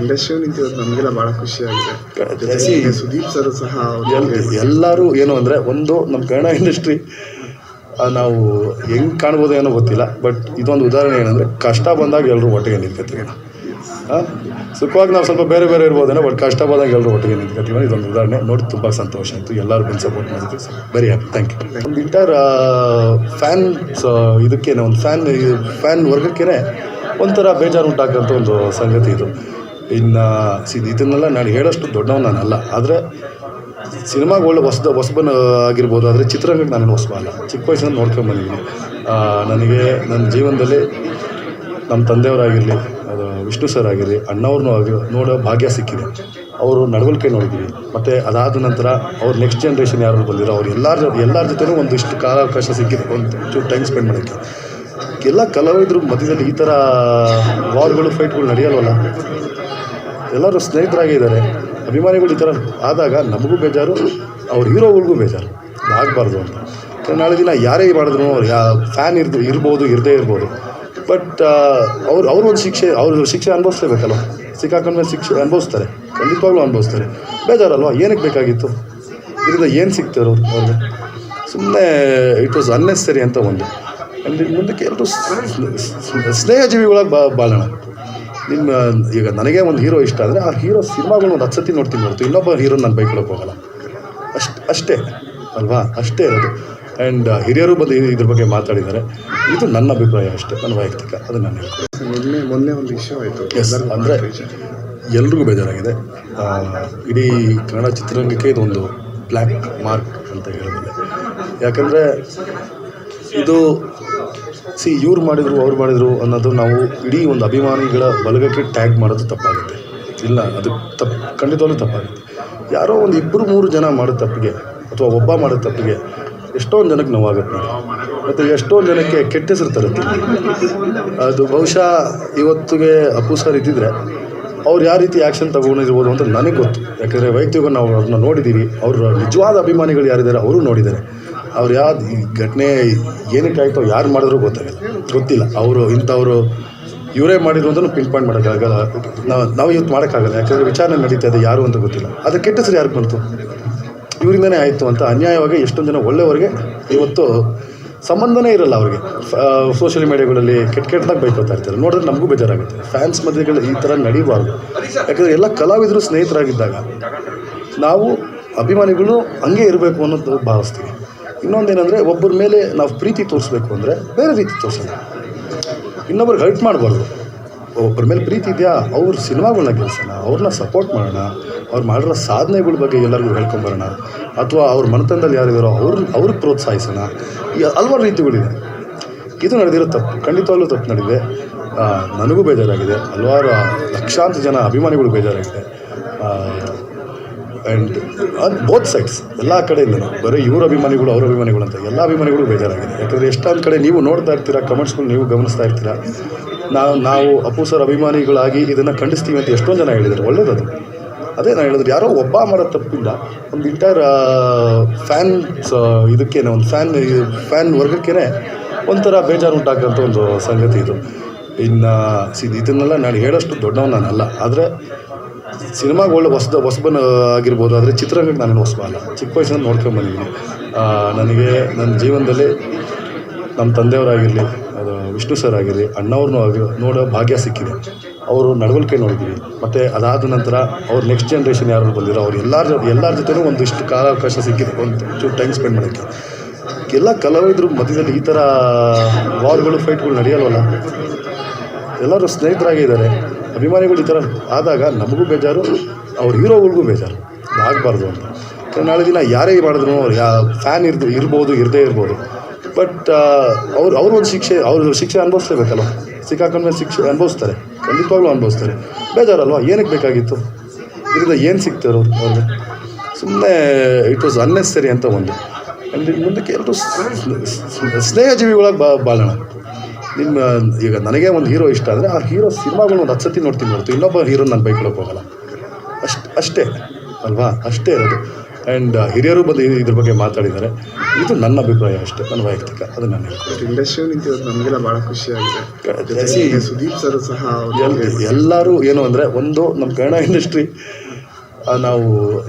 Industry ನಿಂತಿರೋದು ನಮಗೆಲ್ಲ ಬಹಳ ಖುಷಿ ಆಗಿದೆ ಸುದೀಪ್ ಸರ್ ಸಹ ಎಲ್ಲರೂ ಏನು ಅಂದರೆ ಒಂದು ನಮ್ಮ ಕನ್ನಡ ಇಂಡಸ್ಟ್ರಿ ನಾವು ಹೆಂಗ್ ಕಾಣ್ಬೋದು ಏನೋ ಗೊತ್ತಿಲ್ಲ ಬಟ್ ಇದೊಂದು ಉದಾಹರಣೆ ಏನಂದರೆ ಕಷ್ಟ ಬಂದಾಗ ಎಲ್ಲರೂ ಒಟ್ಟಿಗೆ ನಿಂತ್ಕೊತೀವಿ. ಸುಖವಾಗಿ ನಾವು ಸ್ವಲ್ಪ ಬೇರೆ ಬೇರೆ ಇರ್ಬೋದೇನೋ ಬಟ್ ಕಷ್ಟ ಬಂದಾಗ ಎಲ್ಲರೂ ಒಟ್ಟಿಗೆ ನಿಂತ್ಕೊತೀವಿ ಇದೊಂದು ಉದಾಹರಣೆ. ನೋಡಿ ತುಂಬ ಸಂತೋಷ ಆಯಿತು. ಎಲ್ಲರೂ ಬಂದು ಸಪೋರ್ಟ್ ಮಾಡಿದ್ರು ವೆರಿ ಹ್ಯಾಪಿ ಥ್ಯಾಂಕ್ ಯು ಒಂದು ಇಂಟರ್ ಫ್ಯಾನ್ಸ್ ಇದಕ್ಕೆ ಒಂದು ಫ್ಯಾನ್ ಫ್ಯಾನ್ ವರ್ಗಕ್ಕೇ ಒಂಥರ ಬೇಜಾರು ಉಂಟಾಗಂಥ ಒಂದು ಸಂಗತಿ ಇದು. ಇನ್ನು ಇದನ್ನೆಲ್ಲ ನಾನು ಹೇಳೋಷ್ಟು ದೊಡ್ಡವನು ನಾನಲ್ಲ ಆದರೆ ಒಳ್ಳೆ ಹೊಸದ ಹೊಸಬನ ಆಗಿರ್ಬೋದು, ಆದರೆ ಚಿತ್ರರಂಗಕ್ಕೆ ನಾನು ಹೊಸಬ ಅಲ್ಲ. ಚಿಕ್ಕ ವಯಸ್ಸಿಂದ ನೋಡ್ಕೊಂಡು ಬಂದಿದ್ದೀನಿ. ನನಗೆ ನನ್ನ ಜೀವನದಲ್ಲಿ ನಮ್ಮ ತಂದೆಯವರಾಗಿರಲಿ, ಅದು ವಿಷ್ಣು ಸರ್ ಆಗಿರಲಿ, ಅಣ್ಣವ್ರನ್ನೂ ಆಗಿ ನೋಡೋ ಭಾಗ್ಯ ಸಿಕ್ಕಿದೆ. ಅವರು ನಡವಳಿಕೆ ನೋಡಿದ್ದೀವಿ ಮತ್ತು ಅದಾದ ನಂತರ ಅವ್ರು ನೆಕ್ಸ್ಟ್ ಜನ್ರೇಷನ್ ಯಾರು ಬಂದಿರೋ, ಅವ್ರು ಎಲ್ಲರ ಜೊತೆ ಎಲ್ಲರ ಜೊತೆನೂ ಒಂದಿಷ್ಟು ಕಾಲಾವಕಾಶ ಸಿಕ್ಕಿದೆ. ಒಂದು ಟೈಮ್ ಸ್ಪೆಂಡ್ ಮಾಡೋಕ್ಕೆ. ಎಲ್ಲ ಕಲಾವಿದರು ಮಧ್ಯದಲ್ಲಿ ಈ ಥರ ವಾರ್ಗಳು ಫೈಟ್ಗಳು ನಡೆಯಲ್ವಲ್ಲ? ಎಲ್ಲರೂ ಸ್ನೇಹಿತರಾಗಿದ್ದಾರೆ. ಅಭಿಮಾನಿಗಳು ಈ ಥರ ಆದಾಗ ನಮಗೂ ಬೇಜಾರು, ಅವ್ರ ಹೀರೋಗಳಿಗೂ ಬೇಜಾರು. ಆಗಬಾರ್ದು ಅಂತ. ನಾಳೆ ದಿನ ಯಾರೇ ಮಾಡಿದ್ರು, ಅವ್ರು ಯಾ, ಫ್ಯಾನ್ ಇರ್ದು, ಇರ್ಬೋದು, ಇರದೇ ಇರ್ಬೋದು. ಬಟ್ ಅವ್ರು ಅವ್ರ ಒಂದು ಶಿಕ್ಷೆ ಅವ್ರ ಶಿಕ್ಷೆ ಅನುಭವಿಸ್ಲೇಬೇಕಲ್ಲ ಸಿಕ್ಕಾಕೊಂಡ್ಮೇಲೆ ಶಿಕ್ಷೆ ಅನುಭವಿಸ್ತಾರೆ. ಖಂಡಿತವಾಗ್ಲೂ ಅನುಭವಿಸ್ತಾರೆ. ಬೇಜಾರಲ್ವ? ಏನಕ್ಕೆ ಬೇಕಾಗಿತ್ತು? ಇದರಿಂದ ಏನು ಸಿಗ್ತಾರೆ ಅವ್ರು, ಅವ್ರಿಗೆ? ಸುಮ್ಮನೆ ಇಟ್ ವಾಸ್ ಅನ್ನೆಸರಿ ಅಂತ ಒಂದು. ಮುಂದಕ್ಕೆ ಎಲ್ಲರೂ ಸ್ನೇಹ ಜೀವಿಗಳಾಗಿ ಬಾ, ಬಾಳೋಣ. ನಿಮ್ಮ ಈಗ ನನಗೆ ಒಂದು ಹೀರೋ ಇಷ್ಟ ಆದರೆ ಆ ಹೀರೋ ಸಿನಿಮಾಗಳು ಒಂದು ಹತ್ತು ಸತಿ ನೋಡ್ತೀನಿ ಹೊರತು ಇನ್ನೊಬ್ಬ ಹೀರೋ ನಾನು ಬೈಕ್ ಹೋಗಲ್ಲ. ಅಷ್ಟು ಅಷ್ಟೇ ಅಲ್ವಾ? ಅಷ್ಟೇ ಇರೋದು. ಆ್ಯಂಡ್ ಹಿರಿಯರು ಬಂದು ಇದ್ರ ಬಗ್ಗೆ ಮಾತಾಡಿದ್ದಾರೆ. ಇದು ನನ್ನ ಅಭಿಪ್ರಾಯ ಅಷ್ಟೇ ನನ್ನ ವೈಯಕ್ತಿಕ ಅದು ನಾನು ಹೇಳ್ತೀನಿ ಮೊನ್ನೆ ಮೊನ್ನೆ ಒಂದು ಇಶ್ಯೂ ಆಯಿತು ಎಸ್ ಅಂದರೆ ಎಲ್ರಿಗೂ ಬೇಜಾರಾಗಿದೆ. ಇಡೀ ಕನ್ನಡ ಚಿತ್ರರಂಗಕ್ಕೆ ಇದೊಂದು ಬ್ಲ್ಯಾಕ್ ಮಾರ್ಕ್ ಅಂತ ಹೇಳಿದ್ರೆ ಯಾಕಂದರೆ ಇದು, ಸಿ, ಇವ್ರು ಮಾಡಿದರು, ಅವ್ರು ಮಾಡಿದರು ಅನ್ನೋದು ನಾವು ಇಡೀ ಒಂದು ಅಭಿಮಾನಿಗಳ ಬಲಗಕ್ಕೆ ಟ್ಯಾಗ್ ಮಾಡೋದು ತಪ್ಪಾಗುತ್ತೆ. ಇಲ್ಲ, ಅದು ತಪ್ಪು ಖಂಡಿತವಾಗ್ಲೂ ತಪ್ಪಾಗುತ್ತೆ. ಯಾರೋ ಒಂದು ಇಬ್ಬರು ಮೂರು ಜನ ಮಾಡೋ ತಪ್ಪಿಗೆ ಅಥವಾ ಒಬ್ಬ ಮಾಡೋ ತಪ್ಪಿಗೆ ಎಷ್ಟೊಂದು ಜನಕ್ಕೆ ನೋವಾಗುತ್ತೆ. ಮತ್ತು ಎಷ್ಟೊಂದು ಜನಕ್ಕೆ ಕೆಟ್ಟ ಹೆಸರು ತರುತ್ತೆ. ಅದು ಬಹುಶಃ ಇವತ್ತಿಗೆ ಅಪ್ಪು ಸರ್ ಇದ್ದಿದ್ರೆ ಅವ್ರು ಯಾವ ರೀತಿ ಆ್ಯಕ್ಷನ್ ತಗೊಂಡಿರ್ಬೋದು ಅಂತ ನನಗೆ ಗೊತ್ತು. ಯಾಕಂದರೆ ವೈಯಕ್ತಿಕ ನಾವು ಅದನ್ನ ನೋಡಿದ್ದೀವಿ ಅವರು ನಿಜವಾದ ಅಭಿಮಾನಿಗಳು ಯಾರಿದ್ದಾರೆ, ಅವರು ನೋಡಿದ್ದಾರೆ. ಅವ್ರು ಯಾವ್ದು ಈ ಘಟನೆ ಏನಕ್ಕೆ ಆಯಿತು, ಯಾರು ಮಾಡಿದ್ರು ಗೊತ್ತಾಗಲ್ಲ. ಗೊತ್ತಿಲ್ಲ. ಅವರು, ಇಂಥವರು, ಇವರೇ ಮಾಡಿದ್ರು ಅಂತಲೂ ಪಿನ್ ಪಾಯಿಂಟ್ ಮಾಡೋಕ್ಕಾಗಲ್ಲ ನಾವು ನಾವು ಇವತ್ತು ಮಾಡೋಕ್ಕಾಗಲ್ಲ. ಯಾಕಂದರೆ ವಿಚಾರಣೆ ನಡೀತಾ ಇದೆ, ಯಾರು ಅಂತ ಗೊತ್ತಿಲ್ಲ. ಅದು ಕೆಟ್ಟ ಸರಿ ಯಾರಿಗೆ ಬಂತು? ಇವರಿಂದನೇ ಆಯಿತು ಅಂತ ಅನ್ಯಾಯವಾಗಿ ಎಷ್ಟೊಂದು ಜನ ಒಳ್ಳೆಯವರಿಗೆ ಇವತ್ತು ಸಂಬಂಧನೇ ಇರಲ್ಲ ಅವ್ರಿಗೆ. ಸೋಷಿಯಲ್ ಮೀಡಿಯಾಗಳಲ್ಲಿ ಕೆಟ್ಟ ಕೆಟ್ಟದಾಗ ಬೈಕೋತಾ ಇರ್ತಾರೆ. ನೋಡಿದ್ರೆ ನಮಗೂ ಬೇಜಾರಾಗುತ್ತೆ. ಫ್ಯಾನ್ಸ್ ಮದುವೆಗಳು ಈ ಥರ ನಡೀಬಾರ್ದು. ಯಾಕಂದರೆ ಎಲ್ಲ ಕಲಾವಿದರು ಸ್ನೇಹಿತರಾಗಿದ್ದಾಗ ನಾವು ಅಭಿಮಾನಿಗಳು ಹಂಗೆ ಇರಬೇಕು ಅನ್ನೋದು ಭಾವಿಸ್ತೀವಿ. ಇನ್ನೊಂದೇನೆಂದರೆ ಒಬ್ಬರ ಮೇಲೆ ನಾವು ಪ್ರೀತಿ ತೋರಿಸ್ಬೇಕು ಅಂದರೆ ಬೇರೆ ರೀತಿ ತೋರಿಸೋಣ. ಇನ್ನೊಬ್ರಿಗೆ ಹರ್ಟ್ ಮಾಡಬಾರ್ದು. ಒಬ್ಬರ ಮೇಲೆ ಪ್ರೀತಿ ಇದೆಯಾ? ಅವ್ರ ಸಿನಿಮಾಗಳನ್ನ ಗೆಲ್ಸೋಣ, ಅವ್ರನ್ನ ಸಪೋರ್ಟ್ ಮಾಡೋಣ, ಅವ್ರು ಮಾಡಿರೋ ಸಾಧನೆಗಳ ಬಗ್ಗೆ ಎಲ್ಲರಿಗೂ ಹೇಳ್ಕೊಂಬರೋಣ, ಅಥವಾ ಅವ್ರ ಮನತನದಲ್ಲಿ ಯಾರಿದ್ದಾರೋ ಅವ್ರನ್ನ ಅವ್ರಿಗೆ ಪ್ರೋತ್ಸಾಹಿಸೋಣ. ಈ ಹಲ್ವಾರು ರೀತಿಗಳಿದೆ. ಇದು ನಡೆದಿರೋ ತಪ್ಪು, ಖಂಡಿತವಾಗ್ಲೂ ತಪ್ಪು ನಡೆದಿದೆ. ನನಗೂ ಬೇಜಾರಾಗಿದೆ. ಹಲವಾರು ಲಕ್ಷಾಂತರ ಜನ ಅಭಿಮಾನಿಗಳು ಬೇಜಾರಾಗಿದೆ. ಆ್ಯಂಡ್ ಬೋತ್ ಸೈಡ್ಸ್ ಎಲ್ಲ ಕಡೆಯಿಂದ ಬರೀ ಇವ್ರ ಅಭಿಮಾನಿಗಳು, ಅವ್ರ ಅಭಿಮಾನಿಗಳು ಅಂತ, ಎಲ್ಲ ಅಭಿಮಾನಿಗಳು ಬೇಜಾರಾಗಿದೆ. ಯಾಕಂದರೆ ಎಷ್ಟೊಂದು ಕಡೆ ನೀವು ನೋಡ್ತಾ ಇರ್ತೀರಾ ಕಮೆಂಟ್ಸ್ಗಳು ನೀವು ಗಮನಿಸ್ತಾ ಇರ್ತೀರಾ, ನಾವು ನಾವು ಅಪ್ಪು ಸರ್ ಅಭಿಮಾನಿಗಳಾಗಿ ಇದನ್ನು ಖಂಡಿಸ್ತೀವಿ ಅಂತ ಎಷ್ಟೊಂದು ಜನ ಹೇಳಿದ್ದಾರೆ ಒಳ್ಳೇದದು. ಅದೇ ನಾನು ಹೇಳಿದ್ರು ಯಾರೋ ಒಬ್ಬ ಮಾಡೋ ತಪ್ಪಿಲ್ಲ, ಒಂದು ಇಂಟರ್ ಫ್ಯಾನ್ ಇದಕ್ಕೇನೆ, ಒಂದು ಫ್ಯಾನ್ ಫ್ಯಾನ್ ವರ್ಗಕ್ಕೇ ಒಂಥರ ಬೇಜಾರು ಉಂಟಾಗಂಥ ಒಂದು ಸಂಗತಿ ಇದು. ಇನ್ನು ಇದನ್ನೆಲ್ಲ ನಾನು ಹೇಳೋಷ್ಟು ದೊಡ್ಡವನು ನಾನಲ್ಲ ಆದರೆ ಸಿನಿಮಾಗಳು ಹೊಸದ ಹೊಸಬನ ಆಗಿರ್ಬೋದು, ಆದರೆ ಚಿತ್ರರಂಗಕ್ಕೆ ನಾನು ಹೊಸಬ ಅಲ್ಲ. ಚಿಕ್ಕ ವಯಸ್ಸನ್ನು ನೋಡ್ಕೊಂಡು ಬಂದಿದ್ದೀನಿ. ನನಗೆ ನನ್ನ ಜೀವನದಲ್ಲಿ ನಮ್ಮ ತಂದೆಯವರಾಗಿರಲಿ, ಅದು ವಿಷ್ಣು ಸರ್ ಆಗಿರಲಿ, ಅಣ್ಣವ್ರನ್ನೂ ಆಗಿ ನೋಡೋ ಭಾಗ್ಯ ಸಿಕ್ಕಿದೆ. ಅವರು ನಡವಳಿಕೆ ನೋಡಿದ್ದೀವಿ. ಮತ್ತು ಅದಾದ ನಂತರ ಅವ್ರು ನೆಕ್ಸ್ಟ್ ಜನ್ರೇಷನ್ ಯಾರು ಬಂದಿರೋ, ಅವ್ರು ಎಲ್ಲರ ಎಲ್ಲರ ಜೊತೆನೂ ಒಂದಿಷ್ಟು ಕಾಲಾವಕಾಶ ಸಿಕ್ಕಿದೆ ಒಂದು ಚೂರು ಟೈಮ್ ಸ್ಪೆಂಡ್ ಮಾಡೋಕ್ಕೆ. ಎಲ್ಲ ಕಲಾವಿದರು ಮಧ್ಯದಲ್ಲಿ ಈ ಥರ ವಾರ್ಗಳು ಫೈಟ್ಗಳು ನಡೆಯಲ್ವಲ್ಲ? ಎಲ್ಲರೂ ಸ್ನೇಹಿತರಾಗೇ ಇದ್ದಾರೆ ಅಭಿಮಾನಿಗಳು ಈ ಥರ ಆದಾಗ ನಮಗೂ ಬೇಜಾರು, ಅವ್ರ ಹೀರೋಗಳಿಗೂ ಬೇಜಾರು. ಆಗಬಾರ್ದು ಅಂತ. ನಾಳೆ ದಿನ ಯಾರೇ ಮಾಡಿದ್ರು, ಅವ್ರು ಯಾ ಫ್ಯಾನ್ ಇರ್ದು, ಇರ್ಬೋದು, ಇರದೇ ಇರ್ಬೋದು. ಬಟ್ ಅವ್ರು, ಅವ್ರ ಒಂದು ಶಿಕ್ಷೆ, ಅವ್ರ ಶಿಕ್ಷೆ ಅನುಭವಿಸ್ಲೇಬೇಕಲ್ಲ ಸಿಕ್ಕಾಕೊಂಡ್ಮೇಲೆ ಶಿಕ್ಷೆ ಅನುಭವಿಸ್ತಾರೆ. ಖಂಡಿತವಾಗ್ಲೂ ಅನುಭವಿಸ್ತಾರೆ. ಬೇಜಾರಲ್ವಾ? ಏನಕ್ಕೆ ಬೇಕಾಗಿತ್ತು? ಇದರಿಂದ ಏನು ಸಿಗ್ತಾರೆ ಅವ್ರು, ಅವ್ರಿಗೆ? ಸುಮ್ಮನೆ ಇಟ್ ವಾಸ್ ಅನ್ನೆಸರಿ ಅಂತ ಒಂದು. ಮುಂದಕ್ಕೆ ಎಲ್ಲರೂ ಸ್ನೇಹ ಜೀವಿಗಳಾಗಿ ಬಾ, ಬಾಳೋಣ. ನಿಮ್ಮ ಈಗ ನನಗೆ ಒಂದು ಹೀರೋ ಇಷ್ಟ ಆದರೆ ಆ ಹೀರೋ ಸಿನಿಮಾಗಳು ಒಂದು ಹತ್ತು ಸತಿ ನೋಡ್ತೀನಿ ಹೊರತು ಇನ್ನೊಬ್ಬ ಹೀರೋ ನನ್ನ ಬೈಕ್ ಹೋಗಲ್ಲ. ಅಷ್ಟು ಅಷ್ಟೇ ಅಲ್ವಾ? ಅಷ್ಟೇ ಇರೋದು. ಆ್ಯಂಡ್ ಹಿರಿಯರು ಬಂದು ಇದ್ರ ಬಗ್ಗೆ ಮಾತಾಡಿದ್ದಾರೆ. ಇದು ನನ್ನ ಅಭಿಪ್ರಾಯ ಅಷ್ಟೇ ನನ್ನ ವೈಯಕ್ತಿಕ ಅದು ನಾನು ಇಂಡಸ್ಟ್ರಿ ನಿಂತಿರೋದು ನಮಗೆಲ್ಲ ಭಾಳ ಖುಷಿಯಾಗಿದೆ ಸುದೀಪ್ ಸರ್ ಸಹ ಎಲ್ಲರೂ ಏನು ಅಂದರೆ ಒಂದು ನಮ್ಮ ಕನ್ನಡ ಇಂಡಸ್ಟ್ರಿ ನಾವು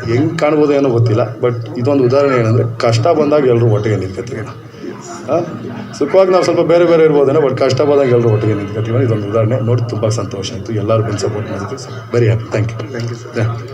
ಹೆಂಗೆ ಕಾಣ್ಬೋದು ಏನೋ ಗೊತ್ತಿಲ್ಲ. ಬಟ್ ಇದೊಂದು ಉದಾಹರಣೆ ಏನಂದರೆ ಕಷ್ಟ ಬಂದಾಗ ಎಲ್ಲರೂ ಒಟ್ಟಿಗೆ ನಿಂತ್ಕೊತೀವಿ. ಸುಖವಾಗಿ ನಾವು ಸ್ವಲ್ಪ ಬೇರೆ ಬೇರೆ ಇರ್ಬೋದೇನೋ ಬಟ್ ಕಷ್ಟ ಬಂದಾಗ ಎಲ್ಲರೂ ಒಟ್ಟಿಗೆ ನಿಂತ್ಕೊತೀವಿ ಇದೊಂದು ಉದಾಹರಣೆ. ನೋಡಿ ತುಂಬ ಸಂತೋಷ ಆಯಿತು. ಎಲ್ಲರೂ ಬಂದು support sir very happy thank you thank you sir